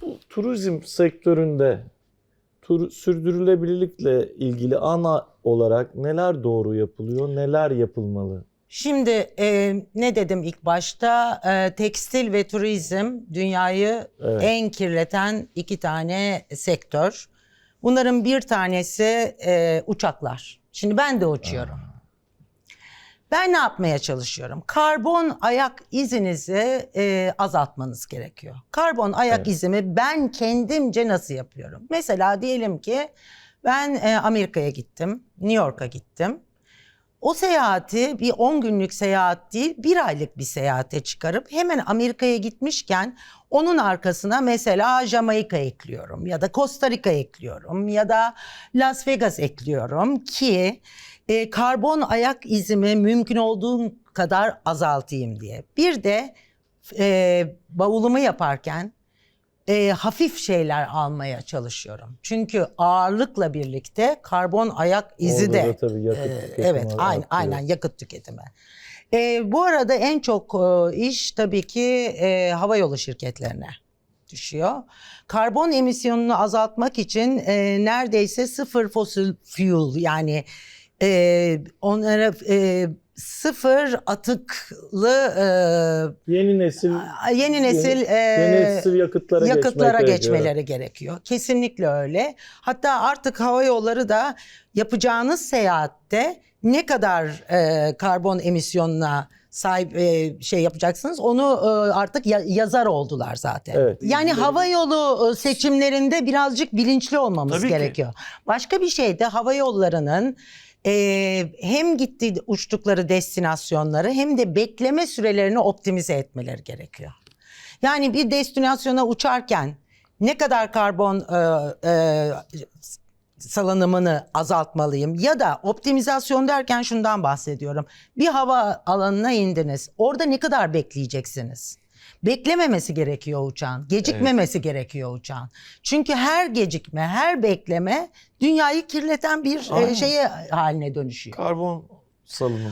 Bu turizm sektöründe tur, sürdürülebilirlikle ilgili ana olarak neler doğru yapılıyor, neler yapılmalı? Şimdi e, ne dedim ilk başta? E, tekstil ve turizm dünyayı Evet. en kirleten iki tane sektör. Bunların bir tanesi e, uçaklar. Şimdi ben de uçuyorum. Ben ne yapmaya çalışıyorum? Karbon ayak izinizi e, azaltmanız gerekiyor. Karbon ayak Evet. izimi ben kendimce nasıl yapıyorum? Mesela diyelim ki ben e, Amerika'ya gittim, New York'a gittim. O seyahati bir 10 günlük seyahat değil, bir aylık bir seyahate çıkarıp hemen Amerika'ya gitmişken onun arkasına mesela Jamaika ekliyorum ya da Costa Rica ekliyorum ya da Las Vegas ekliyorum ki e, karbon ayak izimi mümkün olduğum kadar azaltayım diye. Bir de e, bavulumu yaparken e, hafif şeyler almaya çalışıyorum. Çünkü ağırlıkla birlikte karbon ayak izi Orada de da tabii yakıt ee, tüketimi evet, artıyor. aynen yakıt tüketimi. Ee, bu arada en çok e, iş tabii ki e, havayolu şirketlerine düşüyor. Karbon emisyonunu azaltmak için e, neredeyse sıfır fosil fuel yani e, onlara e, sıfır atıklı Yeni nesil e, yeni nesil e, yeni nesil yakıtlara, yakıtlara geçmek gerekiyor. geçmeleri gerekiyor. Kesinlikle öyle. Hatta artık hava yolları da yapacağınız seyahatte ne kadar e, karbon emisyonuna sahip e, şey yapacaksınız onu e, artık ya- yazar oldular zaten. Evet. Yani hava yolu e, seçimlerinde birazcık bilinçli olmamız Tabii ki. gerekiyor. Başka bir şey de hava yollarının e, hem gitti uçtukları destinasyonları hem de bekleme sürelerini optimize etmeleri gerekiyor. Yani bir destinasyona uçarken ne kadar karbon e, e, salınımını azaltmalıyım ya da optimizasyon derken şundan bahsediyorum. Bir hava alanına indiniz. Orada ne kadar bekleyeceksiniz? Beklememesi gerekiyor uçağın. Gecikmemesi gerekiyor uçağın. Çünkü her gecikme, her bekleme dünyayı kirleten bir e, Aynen. şeye haline dönüşüyor. Karbon salınımı.